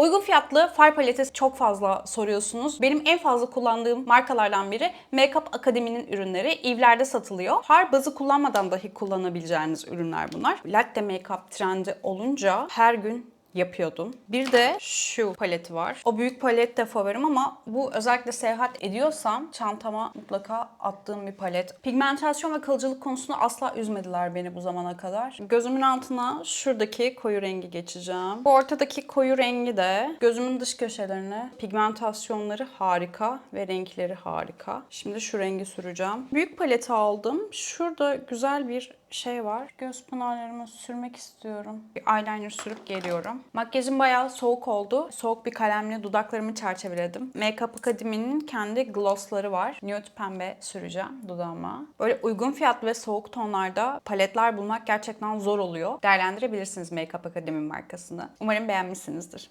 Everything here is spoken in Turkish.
Uygun fiyatlı far paleti çok fazla soruyorsunuz. Benim en fazla kullandığım markalardan biri Makeup Akademi'nin ürünleri. Eve'lerde satılıyor. Far bazı kullanmadan dahi kullanabileceğiniz ürünler bunlar. Latte make-up trendi olunca her gün yapıyordum. Bir de şu paleti var. O büyük palet de favorim ama bu özellikle seyahat ediyorsam çantama mutlaka attığım bir palet. Pigmentasyon ve kalıcılık konusunda asla üzmediler beni bu zamana kadar. Gözümün altına şuradaki koyu rengi geçeceğim. Bu ortadaki koyu rengi de gözümün dış köşelerine pigmentasyonları harika ve renkleri harika. Şimdi şu rengi süreceğim. Büyük paleti aldım. Şurada güzel bir şey var. Göz pınarlarımı sürmek istiyorum. Bir eyeliner sürüp geliyorum. Makyajım bayağı soğuk oldu. Soğuk bir kalemle dudaklarımı çerçeveledim. Makeup Akademi'nin kendi glossları var. Nude pembe süreceğim dudağıma. Böyle uygun fiyatlı ve soğuk tonlarda paletler bulmak gerçekten zor oluyor. Değerlendirebilirsiniz Makeup Akademi markasını. Umarım beğenmişsinizdir.